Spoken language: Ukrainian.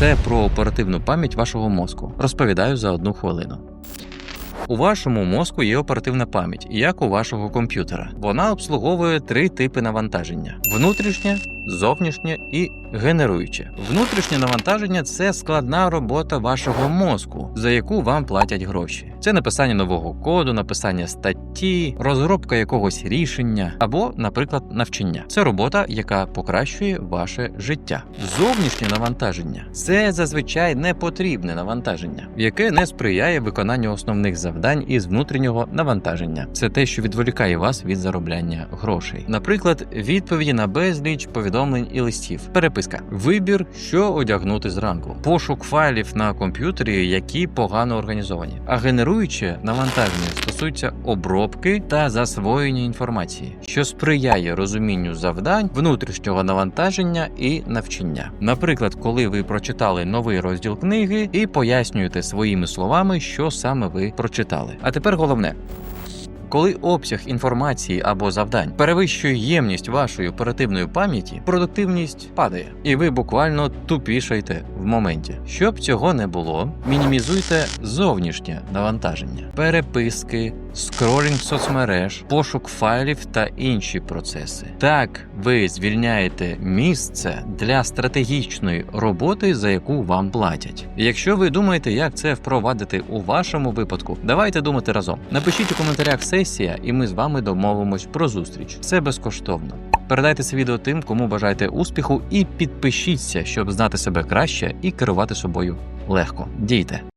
Все про оперативну пам'ять вашого мозку. Розповідаю за одну хвилину. У вашому мозку є оперативна пам'ять, як у вашого комп'ютера. Вона обслуговує три типи навантаження: внутрішнє, зовнішнє і генеруюче. Внутрішнє навантаження це складна робота вашого мозку, за яку вам платять гроші. Це написання нового коду, написання статті, розробка якогось рішення або, наприклад, навчання. Це робота, яка покращує ваше життя. Зовнішнє навантаження це зазвичай непотрібне навантаження, яке не сприяє виконанню основних завдань із внутрішнього навантаження. Це те, що відволікає вас від заробляння грошей. Наприклад, відповіді на безліч повідомлень і листів, переписка, вибір, що одягнути зранку, пошук файлів на комп'ютері, які погано організовані. А генеруюче навантаження стосується обробки та засвоєння інформації, що сприяє розумінню завдань, внутрішнього навантаження і навчання. Наприклад, коли ви прочитали новий розділ книги і пояснюєте своїми словами, що саме ви прочитали. А тепер головне. Коли обсяг інформації або завдань перевищує ємність вашої оперативної пам'яті, продуктивність падає, і ви буквально тупішаєте в моменті. Щоб цього не було, мінімізуйте зовнішнє навантаження, переписки, скролінг соцмереж, пошук файлів та інші процеси. Так ви звільняєте місце для стратегічної роботи, за яку вам платять. Якщо ви думаєте, як це впровадити у вашому випадку, давайте думати разом. Напишіть у коментарях сесія, і ми з вами домовимось про зустріч. Це безкоштовно. Передайте це відео тим, кому бажаєте успіху, і підпишіться, щоб знати себе краще і керувати собою легко. Дійте.